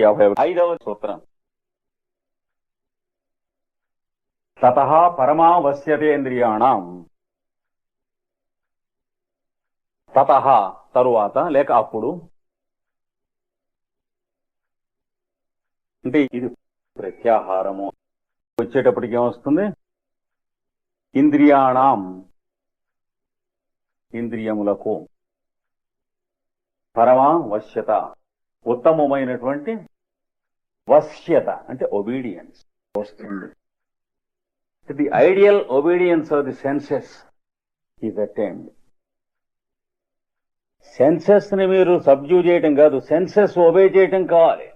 యాభై ఐదవ సూత్రం తత పరమావశ్యతేంద్రియాణం. తత తరువాత లేక అప్పుడు. అంటే ఇది ప్రత్యాహారము. వచ్చేటప్పటికి ఏమొస్తుంది? ఇంద్రియాణం. ఇంద్రియములకు పరమావశ్యత. ఉత్తమమైనటువంటి వశ్యత అంటే ఒబీడియన్స్ వస్తుంది the ideal obedience of the senses is attend సెన్సెస్ని మీరు సబ్జ్యూ చేయటం కాదు సెన్సెస్ ఒబే చేయటం కావాలి.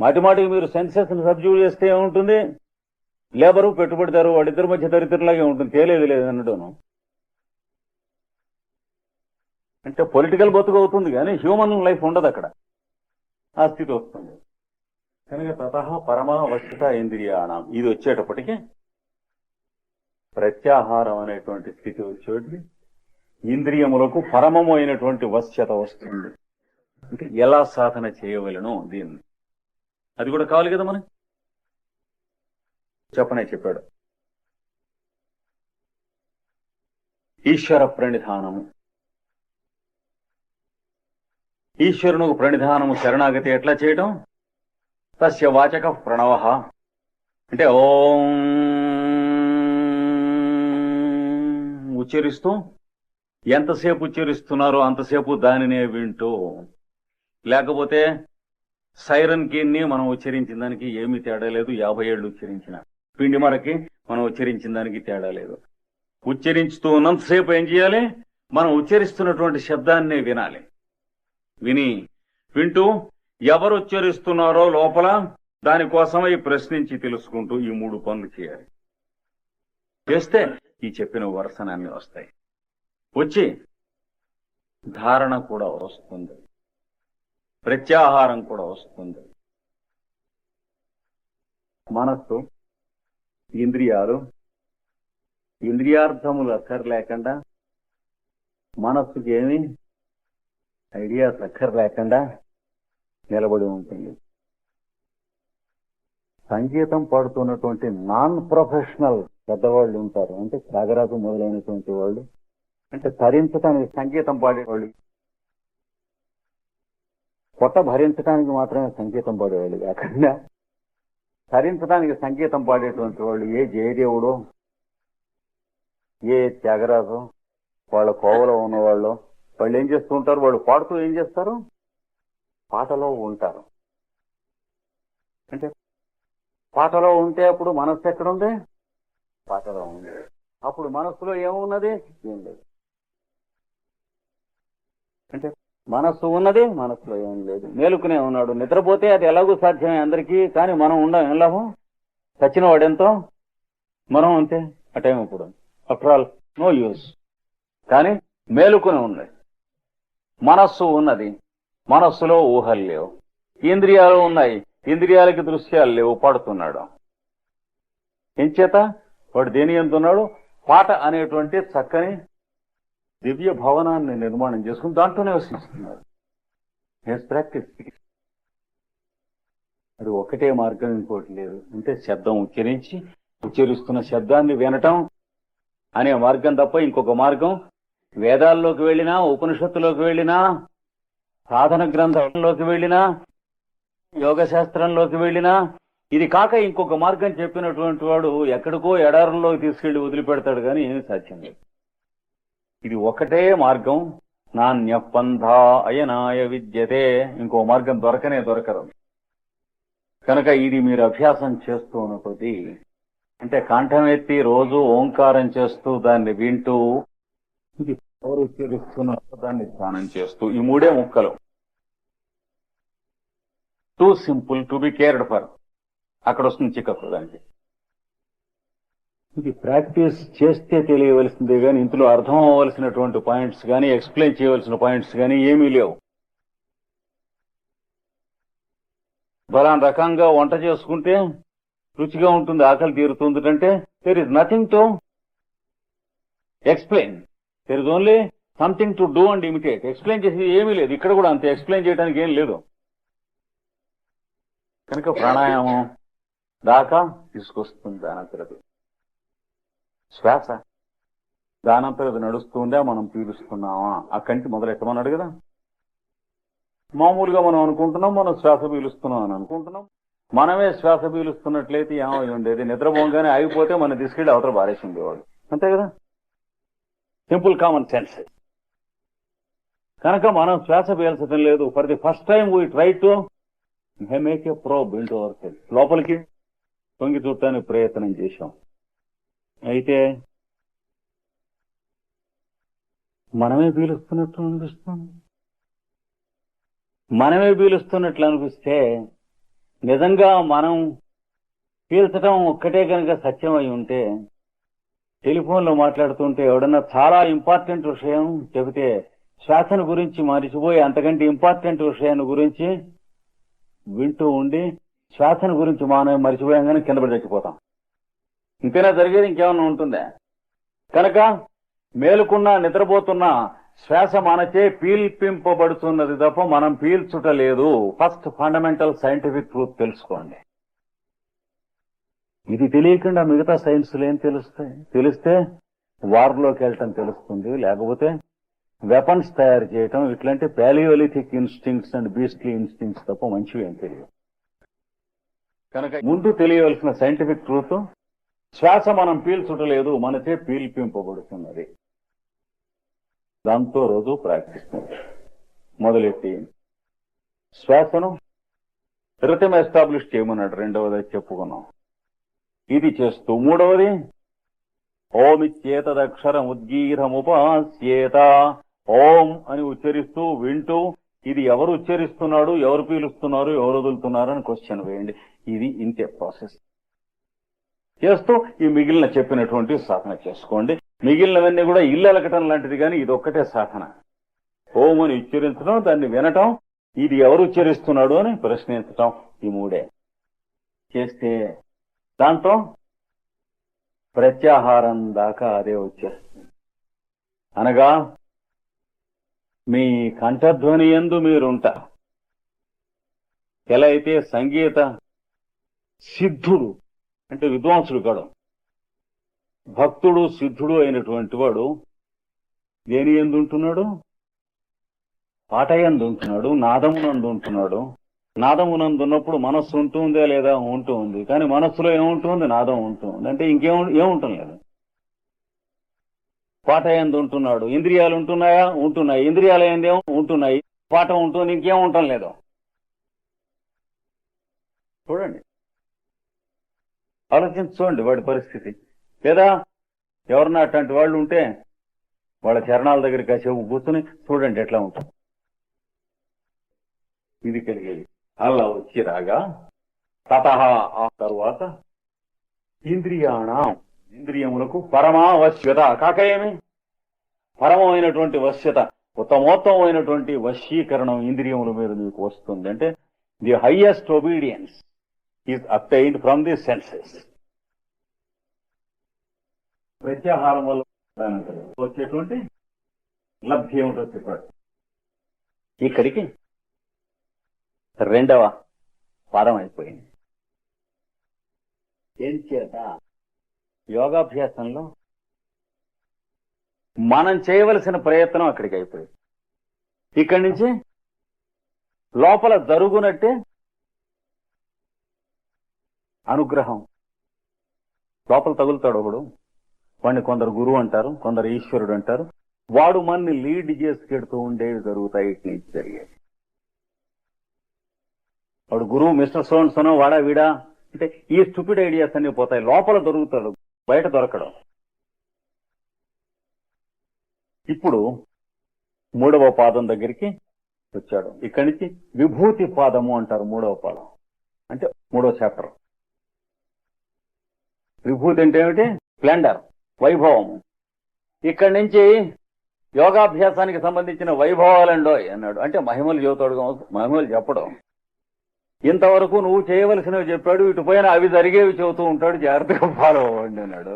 మాటి మాటికి మీరు సెన్సెస్ని సబ్జ్యూ చేస్తే ఏముంటుంది? లేబరు పెట్టుబడిదారు వాళ్ళిద్దరి మధ్య దరిద్రంలాగే ఉంటుంది. తేలేదు లేదు అన్నట్టును. అంటే పొలిటికల్ బతుకు అవుతుంది కానీ హ్యూమన్ లైఫ్ ఉండదు అక్కడ. ఆ స్థితి వస్తుంది. కనుక తత పరమావశ్యత ఇంద్రియాణం. ఇది వచ్చేటప్పటికి ప్రత్యాహారం అనేటువంటి స్థితి వచ్చేటి ఇంద్రియములకు పరమము అయినటువంటి వశ్యత వస్తుంది. అంటే ఎలా సాధన చేయవలను దీన్ని. అది కూడా కావాలి కదా మనకి? చెప్పనే చెప్పాడు. ఈశ్వర ప్రణిధానము. ఈశ్వరునికి ప్రణిధానము శరణాగతి ఎట్లా చేయటం? తస్య వాచక ప్రణవ అంటే ఓం ఉచ్చరిస్తూ ఎంతసేపు ఉచ్చరిస్తున్నారో అంతసేపు దానినే వింటూ లేకపోతే సైరన్ని మనం ఉచ్చరించిన దానికి ఏమీ తేడా లేదు యాభై ఏళ్ళు ఉచ్చరించిన. పిండి మరకి మనం ఉచ్చరించిన దానికి తేడా లేదు. ఉచ్చరించుతూ ఉన్నంతసేపు ఏం చేయాలి? మనం ఉచ్చరిస్తున్నటువంటి శబ్దాన్నే వినాలి. విని వింటూ ఎవరు ఉచ్చరిస్తున్నారో లోపల దానికోసమై ప్రశ్నించి తెలుసుకుంటూ ఈ మూడు పనులు చేయాలి. చేస్తే ఈ చెప్పిన వరసనాన్ని వస్తాయి. వచ్చి ధారణ కూడా వస్తుంది. ప్రత్యాహారం కూడా వస్తుంది. మనస్సు ఇంద్రియాలు ఇంద్రియార్థములు అక్కర్లేకుండా మనస్సుకి ఏమి ఐడియాస్ అక్కర్లేకుండా నిలబడి ఉంటుంది. సంగీతం పాడుతున్నటువంటి నాన్ ప్రొఫెషనల్ పెద్దవాళ్ళు ఉంటారు. అంటే త్యాగరాజు మొదలైనటువంటి వాళ్ళు. అంటే తరించడానికి సంగీతం పాడేవాళ్ళు. పొట్ట భరించడానికి మాత్రమే సంగీతం పాడేవాళ్ళు కాకుండా తరించడానికి సంగీతం పాడేటువంటి వాళ్ళు ఏ జయదేవుడు ఏ త్యాగరాజు వాళ్ళ కోవలో ఉన్నవాళ్ళు వాళ్ళు ఏం చేస్తూ ఉంటారు? వాళ్ళు పాడుతూ ఏం చేస్తారు? పాటలో ఉంటారు. అంటే? పాటలో ఉంటే అప్పుడు మనస్సు ఎక్కడ ఉంది పాటలో ఉంది. అప్పుడు మనస్సులో ఏమున్నది? ఏం లేదు. అంటే? మనస్సు ఉన్నది మనస్సులో ఏం లేదు. మేలుకునే ఉన్నాడు. నిద్రపోతే అది ఎలాగూ సాధ్యమే అందరికీ కానీ మనం ఉండం ఏం లాభం? చచ్చిన వాడెంతో మనం అంతే ఆ టైం ఇప్పుడు. ఆఫ్టర్ ఆల్ నో యూస్ కానీ మేలుకుని ఉన్నది. మనస్సు ఉన్నది. మనస్సులో ఊహలు లేవు. ఇంద్రియాలు ఉన్నాయి. ఇంద్రియాలకి దృశ్యాలు లేవు. పడుతున్నాడు. ఎంచేత వాడు దేని ఎంతున్నాడు పాట అనేటువంటి చక్కని దివ్య భవనాన్ని నిర్మాణం చేసుకుని దాంట్లోనే వసిస్తున్నాడు ప్రాక్టీస్ అది ఒకటే మార్గం ఇంకోటి లేదు. అంటే శబ్దం ఉచ్చరించి ఉచ్చరిస్తున్న శబ్దాన్ని వినటం అనే మార్గం తప్ప ఇంకొక మార్గం వేదాల్లోకి వెళ్ళినా ఉపనిషత్తులోకి వెళ్ళినా సాధన గ్రంథంలోకి వెళ్ళినా యోగ శాస్త్రంలోకి వెళ్ళినా ఇది కాక ఇంకొక మార్గం చెప్పినటువంటి వాడు ఎక్కడికో ఎడారుల్లోకి తీసుకెళ్ళి వదిలిపెడతాడు కానీ ఏమీ సాధ్యం లేదు. ఇది ఒకటే మార్గం. నాణ్యపంథ అయనాయ విద్యతే. ఇంకో మార్గం దొరకనే దొరకదు కనుక ఇది మీరు అభ్యాసం చేస్తూ ఉన్న కొద్దీ అంటే కంఠం ఎత్తి రోజు ఓంకారం చేస్తూ దాన్ని వింటూ ఇది ఎవరు దాన్ని ధ్యానం చేస్తూ ఈ మూడే ముక్కలు. Too simple to be cared for అక్కడ వస్తుంది చిక్కకు దానికి. ఇది ప్రాక్టీస్ చేస్తే తెలియవలసిందే కానీ ఇందులో అర్థం అవ్వవలసినటువంటి పాయింట్స్ కానీ ఎక్స్ప్లెయిన్ చేయవలసిన పాయింట్స్ కానీ ఏమీ లేవు. బలాన్ రకంగా వంట చేసుకుంటే రుచిగా ఉంటుంది ఆకలి తీరుతుంది అంటే there is nothing to explain there is only something to do and imitate explain చేసేది ఏమీ లేదు. ఇక్కడ కూడా అంతే. ఎక్స్ప్లెయిన్ చేయడానికి ఏం లేదు. కనుక ప్రాణాయామం దాకా తీసుకొస్తుంది దానంతరది శ్వాస. దానంతరది నడుస్తుండే మనం పీలుస్తున్నామా? ఆ కంటి మొదలెట్టమన్నాడు కదా? మామూలుగా మనం అనుకుంటున్నాం మనం శ్వాస పీలుస్తున్నాం అని అనుకుంటున్నాం. మనమే శ్వాస పీలుస్తున్నట్లయితే ఏమై ఉండేది. నిద్రపోగానే ఆగిపోతే మనం తీసుకెళ్ళి అవతల బారేసి ఉండేవాడు. అంతే కదా? సింపుల్ కామన్ సెన్స్ కనుక మనం శ్వాస పీల్చడం లేదు. For the first time we try to make a probe into our self లోపలికి తొంగి చూడటానికి ప్రయత్నం చేశాం. అయితే మనమే పీలుస్తున్నట్టు అనిపిస్తుంది. మనమే పీలుస్తున్నట్లు అనిపిస్తే నిజంగా మనం పీల్చడం ఒక్కటే కనుక సత్యం అయి ఉంటే టెలిఫోన్లో మాట్లాడుతుంటే ఎవడన్నా చాలా ఇంపార్టెంట్ విషయం చెబితే శ్వాసను గురించి మరిచిపోయి అంతకంటే ఇంపార్టెంట్ విషయాన్ని గురించి వింటూ ఉండి శ్వాసన గురించి మనం మరిచిపోయాంగానే కింద పడి చచ్చిపోతాం. ఇంతైనా జరిగేది ఇంకేమన్నా ఉంటుందా? కనుక మేలుకున్నా నిద్రపోతున్నా శ్వాస మనచే పీల్పింపబడుతున్నది తప్ప మనం పీల్చుట లేదు. ఫస్ట్ ఫండమెంటల్ సైంటిఫిక్ ట్రూత్ తెలుసుకోండి. ఇది తెలియకుండా మిగతా సైన్సులు ఏం తెలుస్తాయి? తెలిస్తే వార్లోకి వెళ్ళటం తెలుస్తుంది. లేకపోతే వెపన్స్ తయారు చేయటం ఇట్లాంటి paleolithic instincts and beastly instincts తప్ప మంచివి ఏం తెలియదు కనుక ముందు తెలియవలసిన సైంటిఫిక్ ట్రూత్ శ్వాస మనం పీల్చుటలేదు మనచే పీల్పింపబడుతున్నది. దాంతో రోజు ప్రాక్టీస్ మొదలెట్టి శ్వాసను రితం ఎస్టాబ్లిష్ చేయమన్నాడు రెండవది చెప్పుకున్నాం. ఇది చేస్తూ మూడవది ఓమిచ్చేతదక్షరం ఉద్గీరముపాస్యేత ఓం అని ఉచ్చరిస్తూ వింటూ ఇది ఎవరు ఉచ్చరిస్తున్నాడు ఎవరు పీలుస్తున్నారు ఎవరు వదులుతున్నారు అని క్వశ్చన్ వేయండి. ఇది ఇంతే ప్రాసెస్ చేస్తూ ఈ మిగిలిన చెప్పినటువంటి సాధన చేసుకోండి. మిగిలినవన్నీ కూడా ఇల్లు అలకటం లాంటిది కానీ ఇది ఒక్కటే సాధన. ఓం అని ఉచ్చరించడం దాన్ని వినటం ఇది ఎవరు ఉచ్చరిస్తున్నాడు అని ప్రశ్నించటం ఈ మూడే. చేస్తే దాంతో ప్రత్యాహారం దాకా అదే వచ్చేస్తుంది. అనగా మీ కంఠధ్వని ఎందు మీరుంటారు ఎలా అయితే సంగీత సిద్ధుడు అంటే విద్వాంసుడు కాడు. భక్తుడు సిద్ధుడు అయినటువంటి వాడు దేని ఎందు ఉంటున్నాడు? పాట ఎందు ఉంటున్నాడు నాదమునందు ఉంటున్నాడు. నాదమునందు ఉన్నప్పుడు మనస్సు ఉంటుందా లేదా? ఉంటుంది కానీ మనస్సులో ఏముంటుంది నాదం ఉంటుంది అంటే ఇంకేం ఏముంటుంది లేదు. పాట ఎందు ఉంటున్నాడు ఇంద్రియాలు ఉంటున్నాయా. ఉంటున్నాయి ఇంద్రియాలు ఏందేమో ఉంటున్నాయి. పాట ఉంటుంది ఇంకేం ఉండటం లేదు. చూడండి. ఆలోచించుకోండి వాడి పరిస్థితి. లేదా ఎవరన్నా అట్లాంటి వాళ్ళు ఉంటే వాళ్ళ చరణాల దగ్గర కాసేపు కూర్చుని చూడండి ఎట్లా ఉంటుంది. ఇది కలిగేది. అలా వచ్చి రాగా తత ఆ తరువాత ఇంద్రియాణం. ఇంద్రియములకు పరమావశ్యత. కాక ఏమి పరమమైనటువంటి వశ్యత ఉత్తమోత్తమైనటువంటి వశీకరణం ఇంద్రియముల మీద మీకు వస్తుంది. అంటే the highest obedience is obtained from the senses ప్రత్యాహారం వల్ల వచ్చేటువంటి లబ్ధి ఏమిటో చెప్పాడు. ఇక్కడికి రెండవ పాదం అయిపోయింది. ఏం చేత? యోగాభ్యాసంలో మనం చేయవలసిన ప్రయత్నం అక్కడికి అయిపోయింది. ఇక్కడి నుంచి లోపల జరుగునట్టే అనుగ్రహం. లోపల తగులుతాడు ఒకడు. వాడిని కొందరు గురువు అంటారు కొందరు ఈశ్వరుడు అంటారు. వాడు మనని లీడ్ చేసుకెడుతూ ఉండేవి జరుగుతాయి ఇటు నుంచి జరిగేది వాడు గురువు మిస్టర్ సోన్ సోనో వాడా వీడా? అంటే ఈ స్టూపిడ్ ఐడియాస్ అన్ని పోతాయి. లోపల దొరుకుతాడు బయట దొరకడం. ఇప్పుడు మూడవ పాదం దగ్గరికి వచ్చాడు. ఇక్కడి నుంచి విభూతి పాదము అంటారు మూడవ పాదం. అంటే మూడవ చాప్టర్. విభూతి అంటే ఏమిటి? స్ప్లెండర్ వైభవం. ఇక్కడి నుంచి యోగాభ్యాసానికి సంబంధించిన వైభవాలండో అన్నాడు. అంటే మహిమలు చెబుతాడు మహిమలు చెప్పడం. ఇంతవరకు నువ్వు చేయవలసినవి చెప్పాడు ఇటు పైన అవి జరిగేవి చెబుతూ ఉంటాడు జాగ్రత్తగా ఫాలో అవ్వండి అన్నాడు.